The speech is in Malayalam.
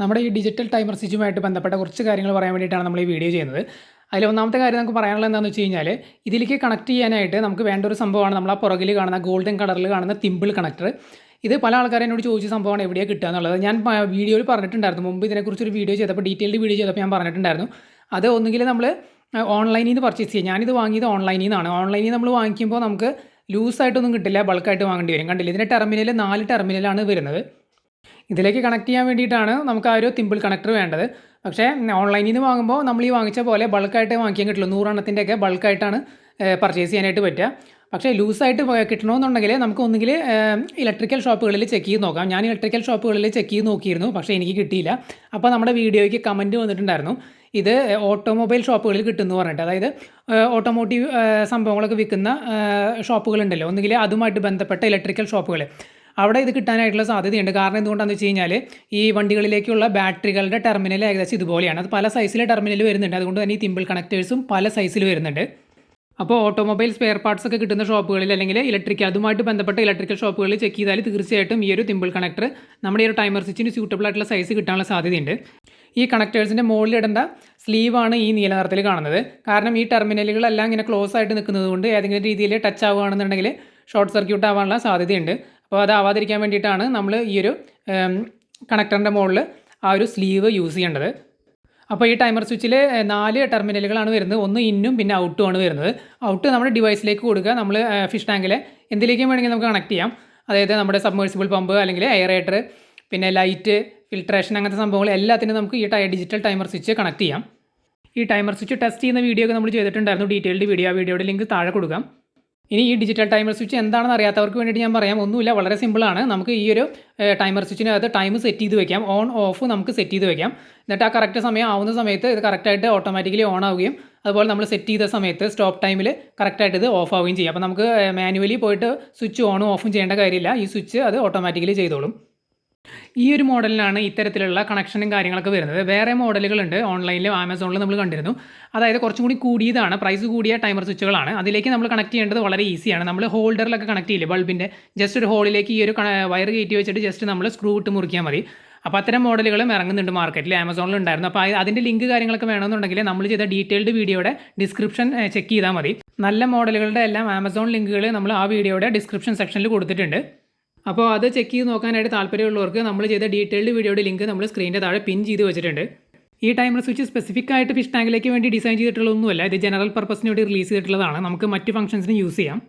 നമ്മുടെ ഈ ഡിജിറ്റൽ ടൈമർ സ്വിച്ചുമായിട്ട് ബന്ധപ്പെട്ട കുറച്ച് കാര്യങ്ങൾ പറയാൻ വേണ്ടിയിട്ടാണ് നമ്മൾ ഈ വീഡിയോ ചെയ്യുന്നത്. അതിൽ ഒന്നാമത്തെ കാര്യം നമുക്ക് പറയാനുള്ളത് എന്താണെന്ന് വെച്ച് കഴിഞ്ഞാൽ ഇതിലേക്ക് കണക്ട് ചെയ്യാനായിട്ട് നമുക്ക് വേണ്ട ഒരു സംഭവമാണ് നമ്മൾ ആ പുറകിൽ കാണുന്ന ഗോൾഡൻ കളറിൽ കാണുന്ന തിമ്പിൾ കണക്ടർ ഇത് പല ആൾക്കാരും എന്നോട് ചോദിച്ച സംഭവമാണ് എവിടെയാണ് കിട്ടുക എന്നുള്ളത്. ഞാൻ വീഡിയോയിൽ പറഞ്ഞിട്ടുണ്ടായിരുന്നു. മുമ്പ് ഇതിനെക്കുറിച്ചൊരു വീഡിയോ ചെയ്തപ്പോൾ ഡീറ്റെയിൽഡ് വീഡിയോ ചെയ്തപ്പോൾ ഞാൻ പറഞ്ഞിട്ടുണ്ടായിരുന്നു. അത് ഒന്നുകിൽ നമ്മൾ ഓൺലൈനിൽ നിന്ന് പർച്ചേസ് ചെയ്യുക. ഞാനിത് വാങ്ങിയത് ഓൺലൈനിൽ നിന്നാണ്. ഓൺലൈനിൽ നമ്മൾ വാങ്ങിക്കുമ്പോൾ നമുക്ക് ലൂസായിട്ടൊന്നും കിട്ടില്ല. ബൾക്കായിട്ട് വാങ്ങേണ്ടി വരും. കണ്ടില്ല? ഇതിന്റെ ടെർമിനൽ നാല് ടെർമിനലാണ് വരുന്നത്. ഇതിലേക്ക് കണക്ട് ചെയ്യാൻ വേണ്ടിയിട്ടാണ് നമുക്ക് ആ ഒരു തിമ്പിൾ കണക്ടർ വേണ്ടത്. പക്ഷേ ഓൺലൈനിൽ നിന്ന് വാങ്ങുമ്പോൾ നമ്മൾ ഈ വാങ്ങിച്ച പോലെ ബൾക്കായിട്ട് വാങ്ങിക്കാൻ കിട്ടുള്ളൂ. നൂറെണ്ണത്തിന്റെയൊക്കെ ബൾക്കായിട്ടാണ് പർച്ചേസ് ചെയ്യാനായിട്ട് പറ്റുക. പക്ഷേ ലൂസായിട്ട് കിട്ടണമെന്നുണ്ടെങ്കിൽ നമുക്ക് ഒന്നുകിൽ ഇലക്ട്രിക്കൽ ഷോപ്പുകളിൽ ചെക്ക് ചെയ്ത് നോക്കാം. ഞാൻ ഇലക്ട്രിക്കൽ ഷോപ്പുകളിൽ ചെക്ക് ചെയ്ത് നോക്കിയിരുന്നു പക്ഷേ എനിക്ക് കിട്ടിയില്ല. അപ്പോൾ നമ്മുടെ വീഡിയോയ്ക്ക് കമന്റ് വന്നിട്ടുണ്ടായിരുന്നു. ഇത് ഓട്ടോമൊബൈൽ ഷോപ്പുകളിൽ കിട്ടുമെന്ന് പറഞ്ഞിട്ട്. അതായത് ഓട്ടോമോട്ടീവ് സംഭവങ്ങളൊക്കെ വിൽക്കുന്ന ഷോപ്പുകളുണ്ടല്ലോ ഒന്നുകിൽ അതുമായിട്ട് ബന്ധപ്പെട്ട ഇലക്ട്രിക്കൽ ഷോപ്പുകൾ അവിടെ ഇത് കിട്ടാനായിട്ടുള്ള സാധ്യതയുണ്ട്. കാരണം എന്തുകൊണ്ടാണെന്ന് വെച്ച് കഴിഞ്ഞാൽ ഈ വണ്ടികളിലേക്കുള്ള ബാറ്ററികളുടെ ടെർമിനൽ ഏകദേശം ഇതുപോലെയാണ്. അത് പല സൈസിലെ ടെർമിനൽ വരുന്നുണ്ട്. അതുകൊണ്ട് തന്നെ ഈ തിമ്പിൾ കണക്ടേഴ്സും പല സൈസിൽ വരുന്നുണ്ട്. അപ്പോൾ ഓട്ടോമൊബൈൽ സ്പെയർ പാർട്സ് ഒക്കെ കിട്ടുന്ന ഷോപ്പുകളിൽ അല്ലെങ്കിൽ ഇലക്ട്രിക്കൽ അതുമായിട്ട് ബന്ധപ്പെട്ട ഇലക്ട്രിക്കൽ ഷോപ്പുകളിൽ ചെക്ക് ചെയ്താൽ തീർച്ചയായിട്ടും ഈ ഒരു തിമ്പിൾ കണക്ടർ നമ്മുടെ ഈ ഒരു ടൈമർ സ്വിച്ചിന് സ്യൂട്ടബിൾ ആയിട്ടുള്ള സൈസ് കിട്ടാനുള്ള സാധ്യതയുണ്ട്. ഈ കണക്ടേഴ്സിന്റെ മുകളിലിടേണ്ട സ്ലീവാണ് ഈ നീല നിറത്തിൽ കാണുന്നത്. കാരണം ഈ ടെർമിനലുകളെല്ലാം ഇങ്ങനെ ക്ലോസ് ആയിട്ട് നിൽക്കുന്നത് കൊണ്ട് ഏതെങ്കിലും രീതിയിൽ ടച്ച് ആവുകയാണെന്നുണ്ടെങ്കിൽ ഷോർട്ട് സർക്യൂട്ട് ആവാനുള്ള സാധ്യതയുണ്ട്. അപ്പോൾ അത് ആവാതിരിക്കാൻ വേണ്ടിയിട്ടാണ് നമ്മൾ ഈ ഒരു കണക്ടറിന്റെ മുകളിൽ ആ ഒരു സ്ലീവ് യൂസ് ചെയ്യേണ്ടത്. അപ്പോൾ ഈ ടൈമർ സ്വിച്ചിൽ നാല് ടെർമിനലുകളാണ് വരുന്നത്. ഒന്ന് ഇന്നും പിന്നെ ഔട്ടും ആണ് വരുന്നത്. ഔട്ട് നമ്മുടെ ഡിവൈസിലേക്ക് കൊടുക്കുക. നമ്മൾ ഫിഷ് ടാങ്കിലെ എന്തിലേക്കും വേണമെങ്കിൽ നമുക്ക് കണക്ട് ചെയ്യാം. അതായത് നമ്മുടെ സബ്മേഴ്സിബിൾ പമ്പ് അല്ലെങ്കിൽ എയറേറ്റർ പിന്നെ ലൈറ്റ് ഫിൽട്രേഷൻ അങ്ങനത്തെ സംഭവങ്ങൾ എല്ലാത്തിനും നമുക്ക് ഈ ഡിജിറ്റൽ ടൈമർ സ്വിച്ച് കണക്ട് ചെയ്യാം. ഈ ടൈമർ സ്വിച്ച് ടെസ്റ്റ് ചെയ്യുന്ന വീഡിയോ ഒക്കെ നമ്മൾ ചെയ്തിട്ടുണ്ടായിരുന്നു. ഡീറ്റെയിൽഡ് വീഡിയോ ആ വീഡിയോയുടെ ലിങ്ക് താഴെ കൊടുക്കാം. ഇനി ഈ ഡിജിറ്റൽ ടൈമർ സ്വിച്ച് എന്താണെന്ന് അറിയാത്തവർക്ക് വേണ്ടിയിട്ട് ഞാൻ പറയാം. ഒന്നുമില്ല വളരെ സിമ്പിളാണ് നമുക്ക് ഈ ഒരു ടൈമർ സ്വിച്ചിനകത്ത് ടൈം സെറ്റ് ചെയ്ത് വെക്കാം. ഓൺ ഓഫ് നമുക്ക് സെറ്റ് ചെയ്ത് വെക്കാം. എന്നിട്ട് ആ കറക്റ്റ് സമയം ആവുന്ന സമയത്ത് ഇത് കറക്റ്റായിട്ട് ഓട്ടോമാറ്റിക്കലി ഓൺ ആവുകയും അതുപോലെ നമ്മൾ സെറ്റ് ചെയ്ത സമയത്ത് സ്റ്റോപ്പ് ടൈമിൽ കറക്റ്റായിട്ട് ഇത് ഓഫ് ആവുകയും ചെയ്യും. അപ്പോൾ നമുക്ക് മാനുവലി പോയിട്ട് സ്വിച്ച് ഓണും ഓഫും ചെയ്യേണ്ട കാര്യമില്ല. ഈ സ്വിച്ച് അത് ഓട്ടോമാറ്റിക്കലി ചെയ്തോളും. ഈ ഒരു മോഡലിനാണ് ഇത്തരത്തിലുള്ള കണക്ഷനും കാര്യങ്ങളൊക്കെ വരുന്നത്. വേറെ മോഡലുകളുണ്ട്. ഓൺലൈനിലും ആമസോണിലും നമ്മൾ കണ്ടിരുന്നു. അതായത് കുറച്ചും കൂടി കൂടിയതാണ്. പ്രൈസ് കൂടിയ ടൈമർ സ്വിച്ചുകളാണ് അതിലേക്ക് നമ്മൾ കണക്ട് ചെയ്യേണ്ടത് വളരെ ഈസിയാണ് നമ്മൾ ഹോൾഡറിലൊക്കെ കണക്ട് ചെയ്യില്ലേ? ബൾബിന്റെ ജസ്റ്റ് ഒരു ഹോളിലേക്ക് ഈ ഒരു വയർ കയറ്റി വെച്ചിട്ട് ജസ്റ്റ് നമ്മൾ സ്ക്രൂ ഇട്ട് മുറിക്കാൻ മതി. അപ്പോൾ അത്തരം മോഡലുകളും ഇറങ്ങുന്നുണ്ട് മാർക്കറ്റിൽ ആമസോണിൽ ഉണ്ടായിരുന്നു. അപ്പോൾ അതിന്റെ ലിങ്ക് കാര്യങ്ങളൊക്കെ വേണമെന്നുണ്ടെങ്കിൽ നമ്മൾ ചെയ്ത ഡീറ്റെയിൽഡ് വീഡിയോയുടെ ഡിസ്ക്രിപ്ഷൻ ചെക്ക് ചെയ്താൽ മതി. നല്ല മോഡലുകളുടെ എല്ലാം ആമസോൺ ലിങ്കുകൾ നമ്മൾ ആ വീഡിയോയുടെ ഡിസ്ക്രിപ്ഷൻ സെക്ഷനിൽ കൊടുത്തിട്ടുണ്ട്. അപ്പോൾ അത് ചെക്ക് ചെയ്ത് നോക്കാനായിട്ട് താല്പര്യമുള്ളവർക്ക് നമ്മൾ ചെയ്ത ഡീറ്റെയിൽഡ് വീഡിയോയുടെ ലിങ്ക് നമ്മൾ സ്ക്രീനിന്റെ താഴെ പിൻ ചെയ്ത് വെച്ചിട്ടുണ്ട്. ഈ ടൈമർ സ്വിച്ച് സ്പെസിഫിക് ആയിട്ട് ഫിഷ് ടാങ്കിലേക്ക് വേണ്ടി ഡിസൈൻ ചെയ്തിട്ടുള്ളതൊന്നുമല്ല ഇത് ജനറൽ പർപ്പസിന് വേണ്ടി റിലീസ് ചെയ്തിട്ടുള്ളതാണ്. നമുക്ക് മറ്റ് ഫംഗ്ഷൻസിന് യൂസ് ചെയ്യാം.